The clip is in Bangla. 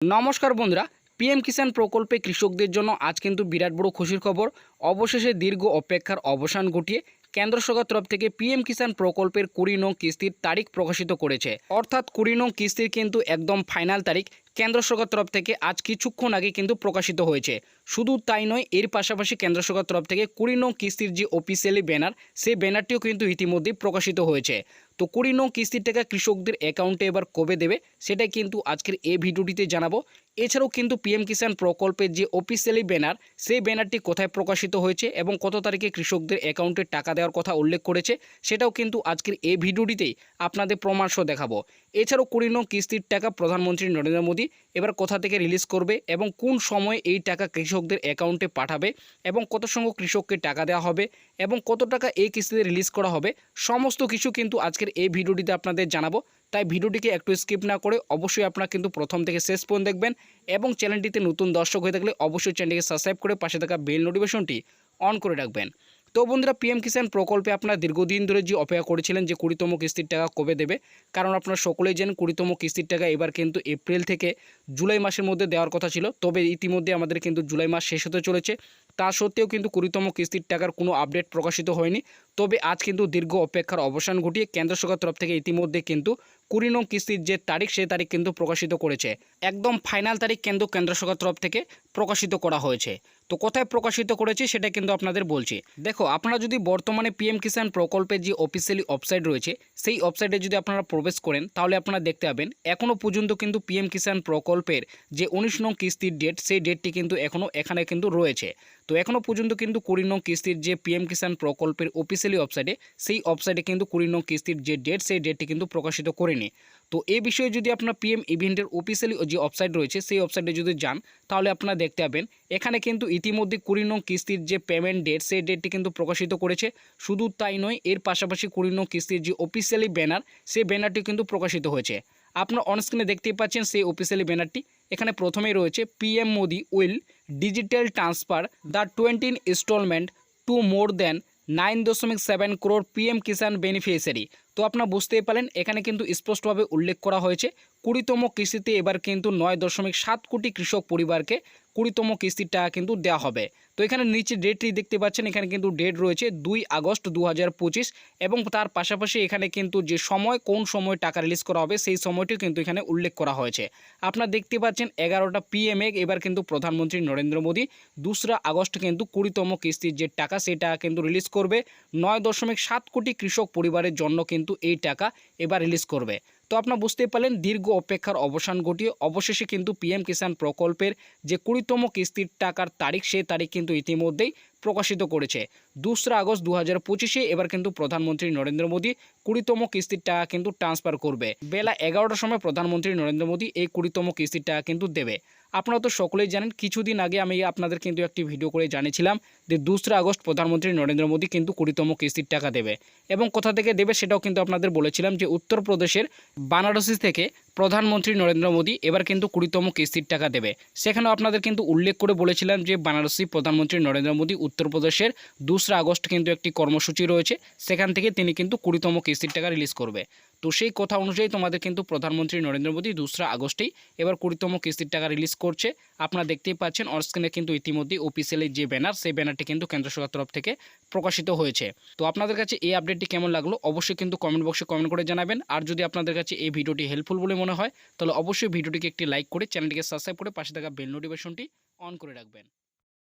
নমস্কার বন্ধুরা পিএম কিষাণ প্রকল্পে কৃষকদের জন্য আজ কিন্তু বিরাট বড় খুশির খবর। অবশেষে দীর্ঘ অপেক্ষার অবসান ঘটিয়ে কেন্দ্র সরকার তরফ থেকে পিএম কিষাণ প্রকল্পের কুড়ি নং কিস্তির তারিখ প্রকাশিত করেছে। অর্থাৎ কুড়ি নং কিস্তির কিন্তু একদম ফাইনাল তারিখ কেন্দ্র সরকার তরফ থেকে আজ কিছুক্ষণ আগে কিন্তু প্রকাশিত হয়েছে। শুধু তাই নয়, এর পাশাপাশি কেন্দ্র সরকার তরফ থেকে কুড়ি নং কিস্তির যে অফিসিয়ালি ব্যানার সেই ব্যানারটিও কিন্তু ইতিমধ্যেই প্রকাশিত হয়েছে। তো কুড়ি নং কিস্তির টাকা কৃষকদের অ্যাকাউন্টে এবার কবে দেবে? সেটাই কিন্তু আজকের এই ভিডিওটিতে জানাব। এছাড়াও কিন্তু পিএম কিষাণ প্রকল্পের যে অফিসিয়ালি ব্যানার সেই ব্যানারটি কোথায় প্রকাশিত হয়েছে এবং কত তারিখে কৃষকদের অ্যাকাউন্টে টাকা দেওয়ার কথা উল্লেখ করেছে, সেটাও কিন্তু আজকের এই ভিডিওটিতেই আপনাদের প্রমাণসহ দেখাবো। এছাড়াও কুড়ি নং কিস্তির টাকা প্রধানমন্ত্রী নরেন্দ্র মোদী এবার কোথা থেকে রিলিজ করবে এবং কোন সময়ে এই টাকা কৃষকদের অ্যাকাউন্টে পাঠাবে এবং কত সংখ্যক কৃষককে টাকা দেওয়া হবে এবং কত টাকা এই কিস্তিতে রিলিজ করা হবে, সমস্ত কিছু কিন্তু আজকের এই ভিডিওটিতে আপনাদের জানাব। তাই ভিডিওটিকে একটু স্কিপ না করে অবশ্যই আপনারা কিন্তু প্রথম থেকে শেষ পর্যন্ত দেখবেন এবং চ্যানেলটিতে নতুন দর্শক হয়ে থাকলে অবশ্যই চ্যানেলটিকে সাবস্ক্রাইব করে পাশে থাকা বেল নোটিফিকেশনটি অন করে রাখবেন। তো বন্ধুরা, পিএম কিষাণ প্রকল্পে আপনারা দীর্ঘদিন ধরে যে অপেক্ষা করেছিলেন যে কুড়িতম কিস্তির টাকা কবে দেবে, কারণ আপনারা সকলেই জানেন কুড়িতম কিস্তির টাকা এবার কিন্তু এপ্রিল থেকে জুলাই মাসের মধ্যে দেওয়ার কথা ছিল। তবে ইতিমধ্যে আমাদের কিন্তু জুলাই মাস শেষ হতে চলেছে। তা সত্ত্বেও কিন্তু কুড়িতম কিস্তির টাকার কোনো আপডেট প্রকাশিত হয়নি। তবে আজ কিন্তু দীর্ঘ অপেক্ষার অবসান ঘটিয়ে কেন্দ্র সরকার তরফ থেকে ইতিমধ্যে কিন্তু কুড়ি নং কিস্তির যে তারিখ, সেই তারিখ কিন্তু প্রকাশিত করেছে। একদম ফাইনাল তারিখ কিন্তু কেন্দ্র সরকার তরফ থেকে প্রকাশিত করা হয়েছে। তো কোথায় প্রকাশিত করেছে, সেটা কিন্তু আপনাদের বলছি। দেখো, আপনারা যদি বর্তমানে পিএম কিষাণ প্রকল্পের যে অফিসিয়ালি ওয়েবসাইট রয়েছে, সেই ওয়েবসাইটে যদি আপনারা প্রবেশ করেন, তাহলে আপনারা দেখতে পাবেন এখনও পর্যন্ত কিন্তু পিএম কিষাণ প্রকল্পের যে উনিশ নং কিস্তির ডেট সেই ডেটটি কিন্তু এখনও এখানে কিন্তু রয়েছে। তো এখনও পর্যন্ত কিন্তু কুড়ি নং কিস্তির যে পিএম কিষাণ প্রকল্পের অফিসিয়ালি ওয়েবসাইটে সেই ওয়েবসাইটে কিন্তু কুড়ি নং কিস্তির যে ডেট সেই ডেটটি কিন্তু প্রকাশিত করেনি। তো এই বিষয়ে যদি আপনার পিএম ইভেন্টের অফিসিয়ালি যে ওয়েবসাইট রয়েছে, সেই ওয়েবসাইটে যদি যান, তাহলে আপনারা দেখতে পাবেন, এখানে কিন্তু ইতিমধ্যে কুড়ি নং কিস্তির যে পেমেন্ট ডেট সেই ডেটটি কিন্তু প্রকাশিত করেছে। শুধু তাই নয়, এর পাশাপাশি কুড়ি নং কিস্তির যে অফিসিয়ালি ব্যানার সেই ব্যানারটি কিন্তু প্রকাশিত হয়েছে। আপনার অনস্ক্রিনে দেখতেই পাচ্ছেন সেই অফিসিয়ালি ব্যানারটি এখানে প্রথমেই রয়েছে PM Modi will digital transfer the twentieth installment to more than nine দশমিক seven crore PM Kisan beneficiary তো আপনারা বুঝতেই পারেন এখানে কিন্তু স্পষ্টভাবে উল্লেখ করা হয়েছে কুড়িতম কিস্তিতে এবার কিন্তু নয় দশমিক সাত কোটি কৃষক পরিবারকে কুড়িতম কিস্তির টাকা কিন্তু দেওয়া হবে। তো এখানে নিচে ডেটটি দেখতে পাচ্ছেন, এখানে কিন্তু ডেট রয়েছে দুই আগস্ট দু হাজার পঁচিশ এবং তার পাশাপাশি এখানে কিন্তু যে সময়, কোন সময় টাকা রিলিজ করা হবে সেই সময়টিও কিন্তু এখানে উল্লেখ করা হয়েছে। আপনারা দেখতে পাচ্ছেন এগারোটা পিএমএ এবার কিন্তু প্রধানমন্ত্রী নরেন্দ্র মোদী দোসরা আগস্ট কিন্তু কুড়িতম কিস্তির যে টাকা সেই টাকা কিন্তু রিলিজ করবে। নয় দশমিক সাত কোটি কৃষক পরিবারের জন্য কিন্তু এই টাকা এবার রিলিজ করবে। তো আপনারা বুঝতে পারলেন, দীর্ঘ অপেক্ষার অবসান ঘটিয়ে অবশেষে কিন্তু পিএম কিষাণ প্রকল্পের যে কুড়িতম কিস্তির টাকার তারিখ সেই তারিখ কিন্তু ইতিমধ্যেই প্রকাশিত করেছে। দোসরা আগস্ট দু হাজার পঁচিশে এবার কিন্তু প্রধানমন্ত্রী নরেন্দ্র মোদী কুড়িতম কিস্তির টাকা কিন্তু ট্রান্সফার করবে। বেলা এগারোটার সময় প্রধানমন্ত্রী নরেন্দ্র মোদী এই কুড়িতম কিস্তির টাকা কিন্তু দেবে। আপনারা তো সকলেই জানেন, কিছুদিন আগে আমি আপনাদের কিন্তু একটি ভিডিও করে জানিয়েছিলাম যে দোসরা আগস্ট প্রধানমন্ত্রী নরেন্দ্র মোদী কিন্তু কুড়িতম কিস্তির টাকা দেবে এবং কোথা থেকে দেবে সেটাও কিন্তু আপনাদের বলেছিলাম যে উত্তরপ্রদেশের বানারসি থেকে প্রধানমন্ত্রী নরেন্দ্র মোদী এবার কিন্তু কুড়িতম কিস্তির টাকা দেবে। সেখানেও আপনাদের কিন্তু উল্লেখ করে বলেছিলাম যে বানারসি প্রধানমন্ত্রী নরেন্দ্র মোদী উত্তরপ্রদেশের দোসরা আগস্ট কিন্তু একটি কর্মসূচি রয়েছে, সেখান থেকে তিনি কিন্তু কুড়িতম কিস্তির টাকা রিলিজ করবে। তো সেই কথা অনুযায়ী তোমাদের কিন্তু প্রধানমন্ত্রী নরেন্দ্র মোদী দোসরা আগস্টেই এবার কুড়িতম কিস্তির টাকা রিলিজ করছে। আপনারা দেখতেই পাচ্ছেন অনস্ক্রিনে কিন্তু ইতিমধ্যে অফিসিয়ালি যে ব্যানার সেই ব্যানারটি কিন্তু কেন্দ্র সরকার তরফ থেকে প্রকাশিত হয়েছে। তো আপনাদের কাছে এই আপডেটটি কেমন লাগল অবশ্যই কিন্তু কমেন্ট বক্সে কমেন্ট করে জানাবেন। আর যদি আপনাদের কাছে এই ভিডিওটি হেল্পফুল বলে মনে হয়, তাহলে অবশ্যই ভিডিওটিকে একটি লাইক করে চ্যানেলটিকে সাবস্ক্রাইব করে পাশে থাকা বেল নোটিফিকেশনটি অন করে রাখবেন।